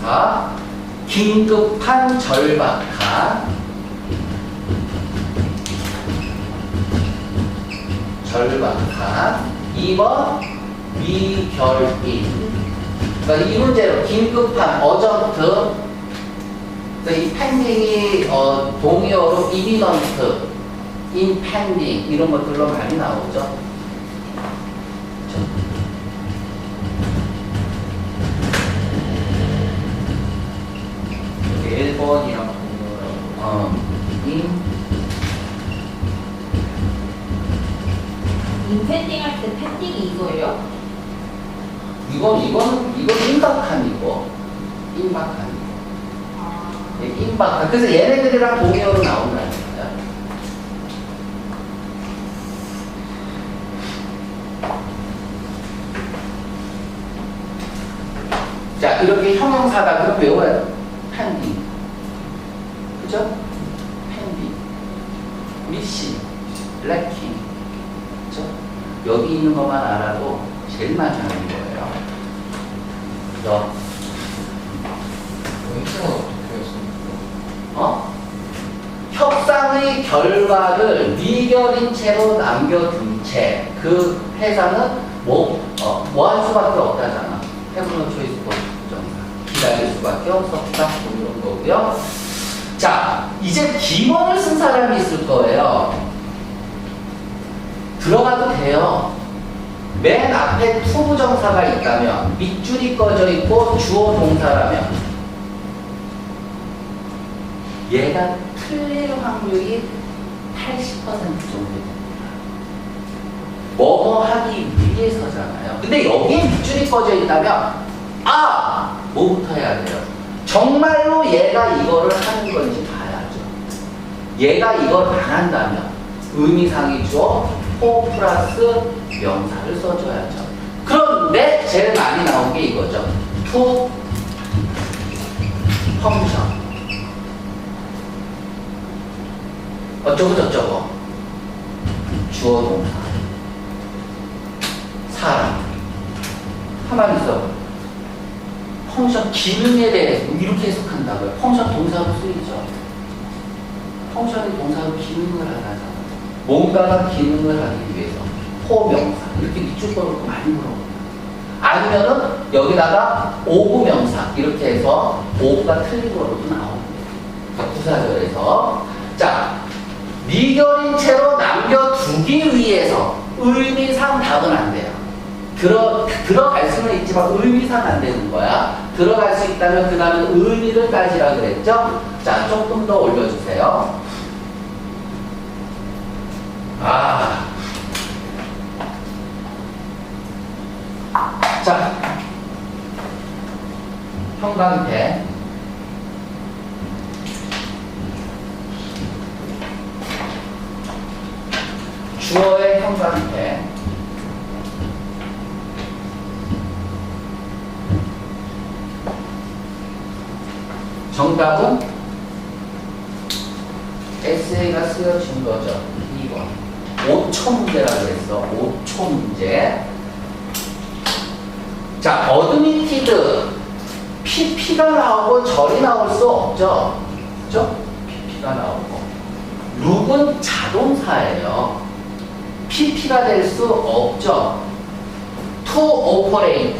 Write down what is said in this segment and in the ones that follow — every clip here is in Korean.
동사 긴급한 절박한 절박한 2번 미결인. 그러니까 이 문제로 긴급한 어전트. 그러니까 이 펜딩이 어, 동의어로 이미넌트 인펜딩 이런 것들로 많이 나오죠? 여기 1번이랑 동료랑 어, 인 인펜딩 할 때 펜딩이 이거예요? 이건 이건 이건 임박한 이거. 임박한 이거. 아, 예, 임박한. 그래서 얘네들이랑 동의어로 나온다니까요. 자 이렇게 형용사다. 그럼 외워야 돼 펜딩 그죠? 펜딩 미신 레킹 그죠? 여기 있는 것만 알아도 제일 많이 하는 거예요 그죠? 인생은 어떻게 했습니까? 어? 협상의 결과를 미결인 채로 남겨둔 채 그 회사는 뭐, 어, 뭐 할 수밖에 없다잖아. 해브노 초이스 정사. 기다릴 수밖에 없었다. 뭐 이런 거고요. 자, 이제 기원을 쓴 사람이 있을 거예요. 들어가도 돼요. 맨 앞에 투부정사가 있다면, 밑줄이 꺼져 있고 주어 동사라면, 얘가 틀릴 확률이 80% 정도 됩니다. 뭐뭐 하기 위해서잖아요. 근데 여기에 밑줄이 꺼져 있다면, 아! 뭐부터 해야 돼요? 정말로 얘가 이거를 하는 건지. 얘가 이걸 안 한다면, 의미상이죠. 호 플러스 명사를 써줘야죠. 그런데 제일 많이 나온 게 이거죠. 투 펑션. 어쩌고 저쩌고 주어 동사 사람 가만히 있어 펑션 기능에 대해서 이렇게 해석한다고요 펑션 동사로 쓰이죠 펑션이 동사로 기능을 하잖아 뭔가가 기능을 하기 위해서 호명사 이렇게 밑줄 거놓고 많이 물어봅니다 아니면은 여기다가 오구명사 이렇게 해서 오구가 틀린 거로도 나옵니다 그러니까 부사절에서 자 미결인 채로 남겨두기 위해서 의미상 답은 안 돼요. 들어, 들어갈 수는 있지만 의미상 안 되는 거야. 들어갈 수 있다면 그 다음에 의미를 따지라 그랬죠? 자, 조금 더 올려주세요. 아. 자. 형광펜. 주어의 형광펜 정답은 에세이가 쓰여진 거죠. 2번. 5초 문제라고 했어. 5초 문제. 자, 어드미티드. PP가 나오고 절이 나올 수 없죠. 그죠? PP가 나오고. 룩은 자동사예요. PP가 될 수 없죠. to operate.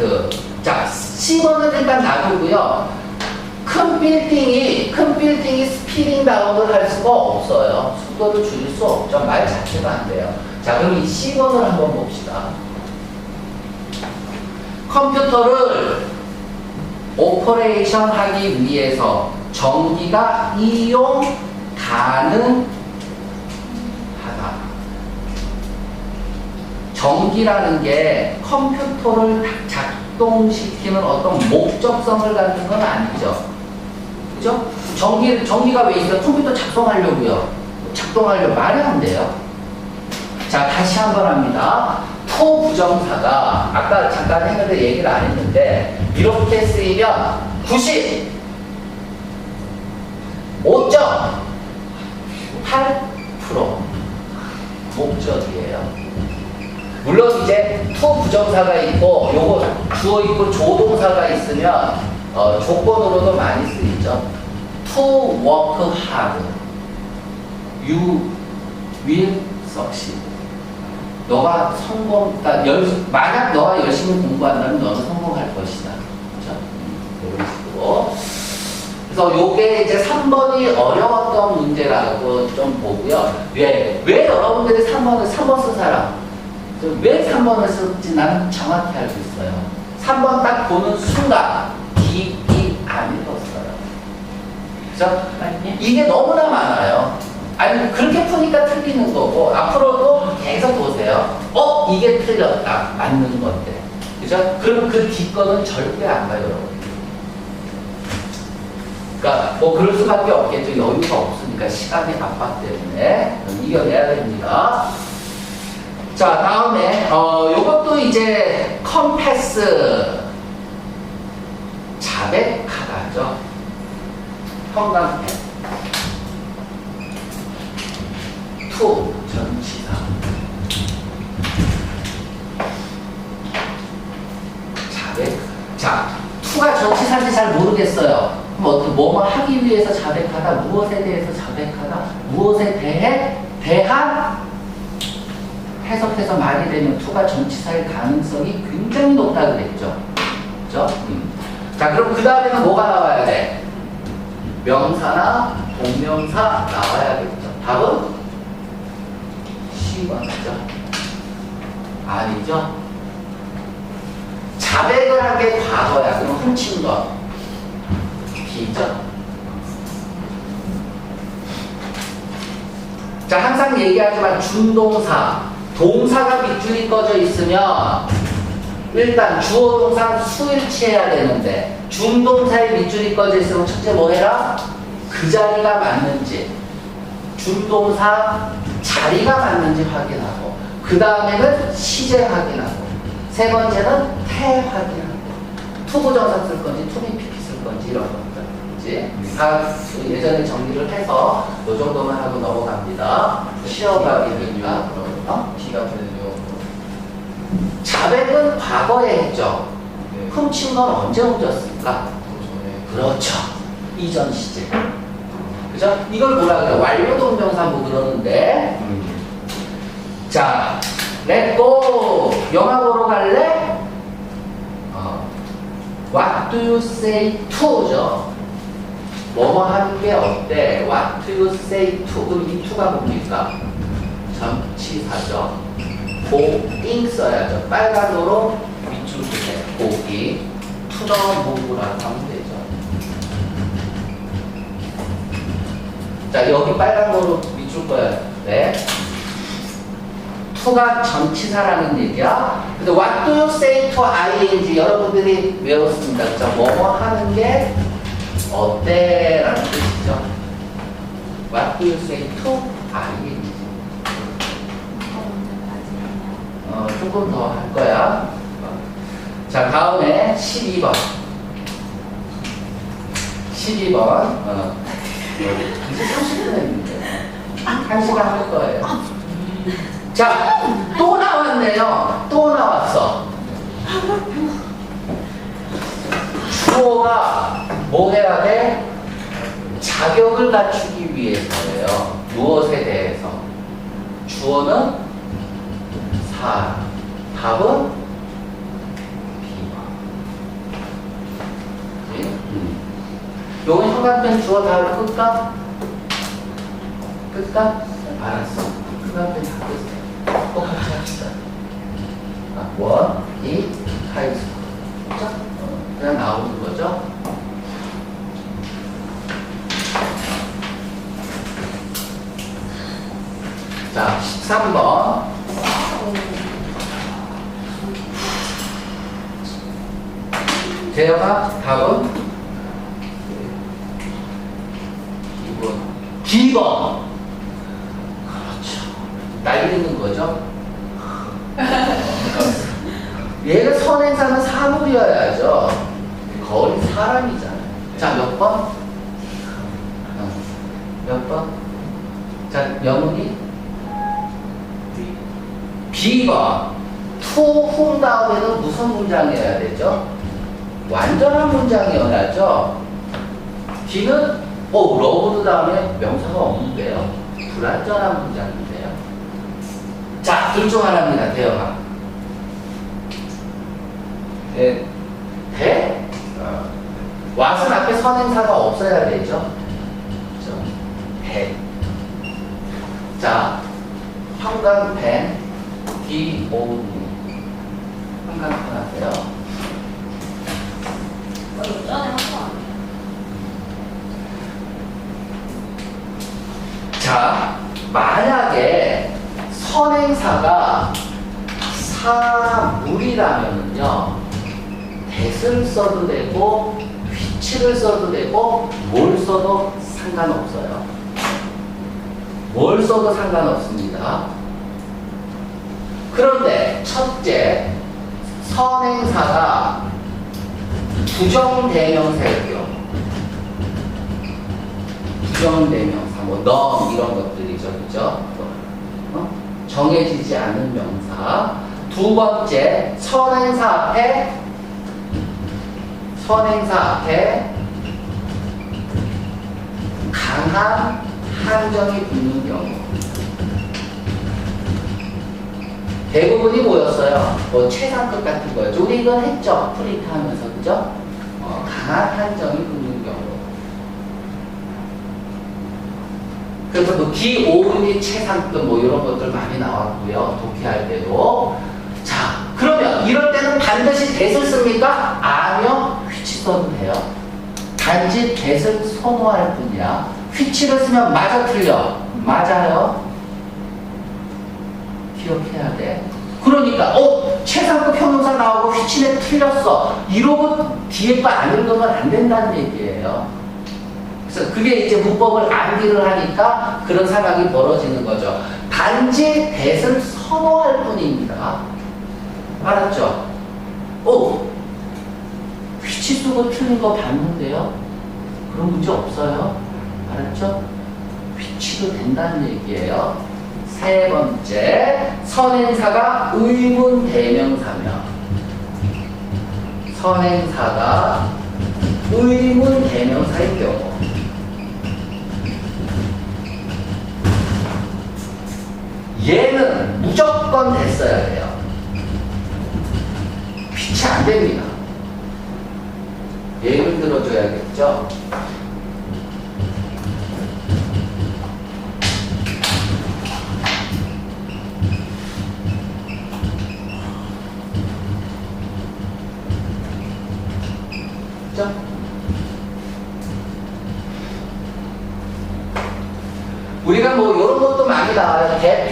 자, C번은 일단 놔두고요. 큰 빌딩이, 큰 빌딩이 스피딩 다운을 할 수가 없어요. 속도를 줄일 수 없죠. 말 자체가 안 돼요. 자, 그럼 이 C번을 한번 봅시다. 컴퓨터를 오퍼레이션 하기 위해서 전기가 이용 가능하다. 전기라는 게 컴퓨터를 작동시키는 어떤 목적성을 갖는 건 아니죠. 그죠? 전기, 전기가 왜 있어요? 컴퓨터 작동하려고요. 작동하려고 말이 안 돼요. 자, 다시 한 번 합니다. 토 부정사가 아까 잠깐 했는데 얘기를 안 했는데 이렇게 쓰이면 90 5.8% 목적이에요. 물론 이제 투 부정사가 있고 요거 주어 있고 조동사가 있으면 어, 조건으로도 많이 쓰이죠. To work hard. You will succeed. 너가 성공, 그러니까 열, 만약 너가 열심히 공부한다면 너는 성공할 것이다. 그죠? 음, 이런 식으로. 그래서 요게 이제 3번이 어려웠던 문제라고 좀 보고요. 왜, 왜 여러분들이 3번을, 3번 쓴 사람, 저왜 3번을 쓸지 나는 정확히 알고 있어요. 3번 딱 보는 순간, 기이 안 읽었어요. 그죠? 이게 너무나 많아요. 아니, 그렇게 푸니까 틀리는 거고, 앞으로도 계속 보세요. 어? 이게 틀렸다. 맞는 건데. 그죠? 그럼 그 뒷거는 절대 안 가요, 여러분. 그러니까 뭐 그럴 수밖에 없겠죠. 여유가 없으니까 시간의 압박 때문에 이겨내야 됩니다. 자 다음에 어 요것도 이제 컴패스 자백하다죠. 형광펜 투 전치사 자백 자 투가 전치사인지 잘 모르겠어요. 그럼 뭐뭐 하기 위해서 자백하다 무엇에 대해서 자백하다 무엇에 대해 대한 해석해서 말이 되면 투가 전치사일 가능성이 굉장히 높다 그랬죠. 그죠? 음. 자, 그럼 그 다음에는 뭐가 나와야 돼? 명사나 동명사 나와야겠죠. 답은 10번이죠. 아니죠? 자백을 한 게 과거야. 그럼 훔친 거. B죠. 자, 항상 얘기하지만 준동사, 동사가 밑줄이 꺼져 있으면 일단 주어 동사 수일치해야 되는데 준동사에 밑줄이 꺼져 있으면 첫째 뭐 해라? 그 자리가 맞는지 준동사 자리가 맞는지 확인하고 그 다음에는 시제 확인하고 세 번째는 태 확인하고 투부정사 쓸 건지 PP 쓸 건지 이런 것들? 다 예전에 정리를 해서 이 정도만 하고 넘어갑니다 쉬어가기니까 어? B가 되는요. 자백은 과거에 했죠 네. 훔친 건 언제 훔쳤을까? 그 전에 그렇죠. 이전 시제. 그죠? 이걸 뭐라 그래? 완료 동명사 뭐 그러는데. 자, 렛고 영화 보러 갈래? 어. What do you say to죠? 뭐뭐 하는 게 어때? What do you say to? 그럼 이 to가 뭡니까? 전치사죠. 고잉 써야죠. 빨간으로 밑줄 주세요. 고기. 투더 모브라고 하면 되죠. 자, 여기 빨간 거로 밑줄 거야. 네. 투가 전치사라는 얘기야. 근데 what do you say to ing 여러분들이 외웠습니다. 그죠? 뭐뭐 하는 게 어때? 라는 뜻이죠. what do you say to ing 어, 조금 더 할 거야. 자, 다음에 12번. 12번. 어. 이제 30분 했는데. 한 시간 할 거예요. 자, 또 나왔네요. 또 나왔어. 주어가 뭐 해야 돼? 자격을 갖추기 위해서예요. 무엇에 대해서? 주어는 사. 답은. 음. 요건 형광펜 주어 다음에 끌까? 끌까? 알았어. 형광펜 다 끄세요. 똑같이 합시다. 아, 원, 이, 하이스. 그죠? 어, 그냥 나오는 거죠? 자, 13번. 재현아, 답은? 2번. B번. 그렇죠. 날리는 거죠? 얘가 선행사는 사물이어야죠. 거의 사람이잖아요. 자, 몇 번? 어, 몇 번? 자, 명훈이? B번. 투, 훔 다음에는 무슨 문장이어야 되죠? 완전한 문장이어야죠. D는 어 러브드 다음에 명사가 없는데요. 불완전한 문장인데요. 자, 둘 중 하나입니다. 대영아. 네. 대? 어. 왓은 앞에 선행사가 없어야 되죠. 그죠? 대. 자, 형광펜 D O 형광펜 하세요. 자, 만약에 선행사가 사물이라면요, 대를 써도 되고, which를 써도 되고, 뭘 써도 상관없어요. 뭘 써도 상관없습니다. 그런데 첫째, 선행사가 부정대명사일 경우, 부정대명사, 뭐, 너 이런 것들이죠, 그죠? 어? 정해지지 않은 명사. 두 번째, 선행사 앞에, 선행사 앞에 강한 한정이 붙는 경우. 대부분이 뭐였어요? 뭐 최상급 같은 거였죠. 우리 이건 했죠. 프리트 하면서, 그죠? 어, 강한 한정이 붙는 경우. 그래서 뭐 기오운이 최상급 뭐 이런 것들 많이 나왔고요. 독해할 때도. 자, 그러면 이럴 때는 반드시 대을 씁니까? 아니요. 휘치 써도 돼요. 단지 대을 선호할 뿐이야. 휘치를 쓰면 맞아 틀려. 맞아요. 기억해야 돼. 그러니까 어 최상급 형용사 나오고 휘치네 틀렸어. 이러고 뒤에 거 안 읽으면 안 된다는 얘기예요. 그래서 그게 이제 문법을 암기를 하니까 그런 상황이 벌어지는 거죠. 단지 대을 선호할 뿐입니다. 알았죠? 오! 휘치 쓰고 틀린 거 봤는데요? 그런 문제 없어요. 알았죠? 휘치도 된다는 얘기예요. 세 번째, 선행사가 의문 대명사며 선행사가 의문 대명사의 경우 얘는 무조건 됐어야 돼요. 빛이 안 됩니다. 예를 들어줘야겠죠?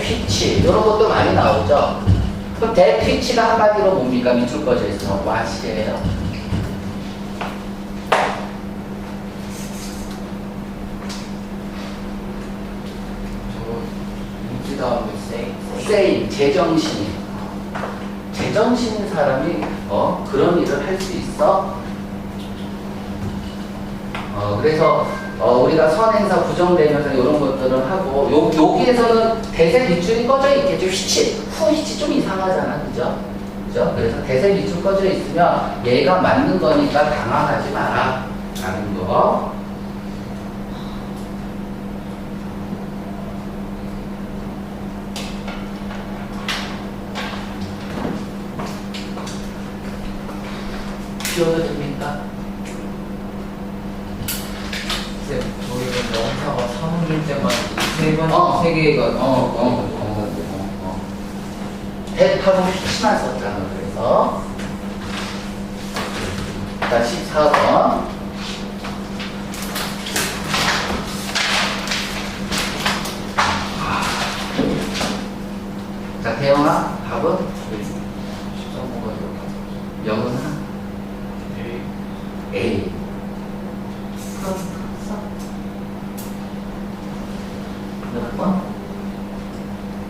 대피치 이런 것도 많이 나오죠. 그럼 대피치가 한마디로 뭡니까? 밑줄 꺼져 있어. 와시예요. 다음에 세. 세이 제정신이 제정신인 사람이 어 그런 일을 할 수 있어. 어 그래서 어 우리가 선행사 부정대명사 이런 것들은 하고 요 여기에서는 대세 밑줄이 꺼져 있겠죠. 휘치 후 휘치 좀 이상하잖아, 그죠? 그죠? 그래서 대세 밑줄 꺼져 있으면 얘가 맞는 거니까 당황하지 마라. 라는 거. 비워도 됩니까? 쌤, 저희는 사물일 때만 세번 어. 세 개가 어, 어, 어, 어, 어. 대파고 휘치만 썼잖아, 그래서. 자, 14번. 자, 대영아, 답은? 13번가 이렇게. 영은 네. A. 그럼 써. 몇 번?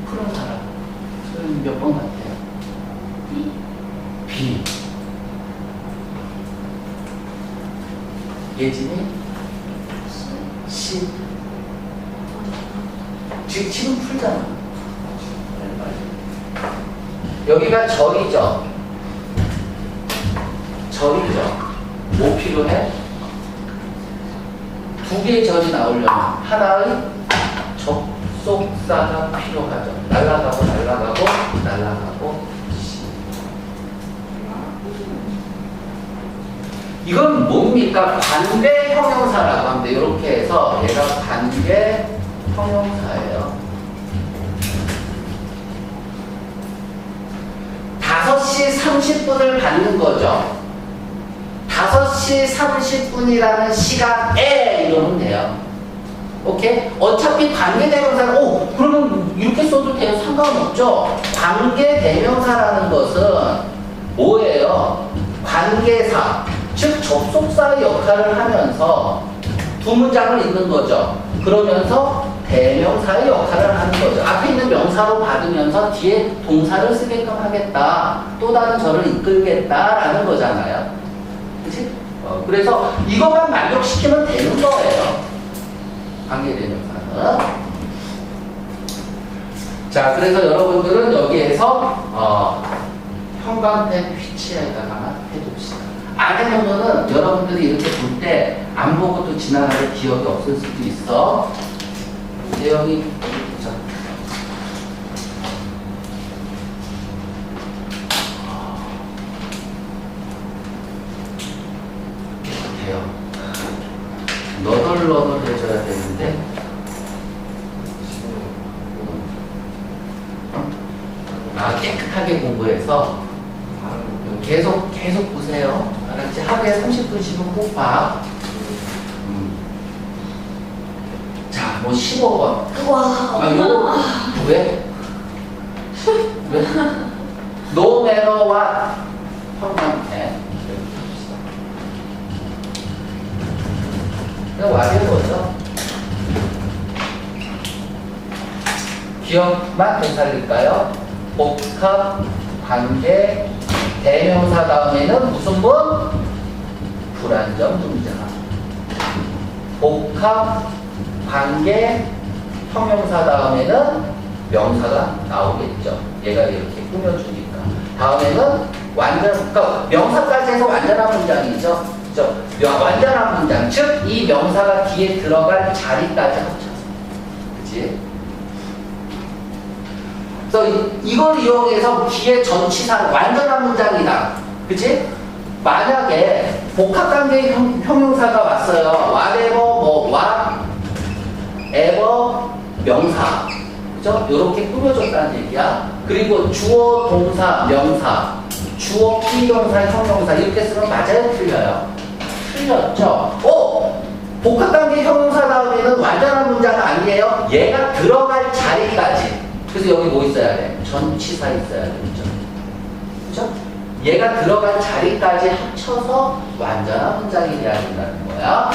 푸른 사람. 소연이 몇번 같아요? B. B. 예진이 C. 지금, 풀잖아. 여기가 절이죠. 절이죠. 뭐 필요해? 두 개의 절이 나오려면 하나의 접속사가 필요하죠. 날라가고 날라가고 날라가고 이건 뭡니까? 관계 형용사라고 합니다. 이렇게 해서 얘가 관계 형용사예요. 5시 30분을 받는 거죠. 5시 30분이라는 시간에 이러면 돼요. 오케이? 어차피 관계대명사는, 오, 그러면 이렇게 써도 돼요. 상관없죠. 관계대명사라는 것은 뭐예요? 관계사, 즉 접속사의 역할을 하면서 두 문장을 읽는 거죠. 그러면서 대명사의 역할을 하는 거죠. 앞에 있는 명사로 받으면서 뒤에 동사를 쓰게끔 하겠다. 또 다른 절을 이끌겠다라는 거잖아요. 그치? 어, 그래서 이것만 만족시키면 되는 거예요. 관계대명사는. 자, 그래서 여러분들은 여기에서 어, 형광펜 위치에다가 해둡시다. 안 해놓으면은 여러분들이 이렇게 볼 때 안 보고 또 지나가는 기억이 없을 수도 있어. 내용이 어디 보자. 깨끗해요. 너덜너덜 해줘야 되는데. 어? 아, 깨끗하게 공부해서 계속 계속 보세요. 알았지? 하루에 30분씩은 꼭 봐. 음. 자, 뭐 15번. 와. 아, 이거 왜? 왜? No matter what. 형광펜. 그냥 와는 거죠. 기억만 되살릴까요? 복합 관계 대명사 다음에는 무슨 분? 불안정 등장. 복합 관계 형용사 다음에는 명사가 나오겠죠. 얘가 이렇게 꾸며주니까. 다음에는 완전, 그러니까 명사까지 해서 완전한 문장이죠. 그죠? 명- 완전한 문장. 즉, 이 명사가 뒤에 들어갈 자리까지 합쳐서. 그치? 그래서 이- 이걸 이용해서 뒤에 전치사 완전한 문장이다. 그치? 만약에 복합관계 형, 형용사가 왔어요. whatever, 뭐, what, ever, 명사. 그죠? 이렇게 꾸며줬다는 얘기야. 그리고 주어, 동사, 명사, 주어, 비동사, 형용사 이렇게 쓰면 맞아요? 틀려요? 틀렸죠? 어? 복합 관계 형용사 다음에는 완전한 문장 아니에요? 얘가 들어갈 자리까지. 그래서 여기 뭐 있어야 돼? 전치사 있어야 되죠. 그죠? 얘가 들어갈 자리까지 합쳐서 완전한 문장이 돼야 된다는 거야.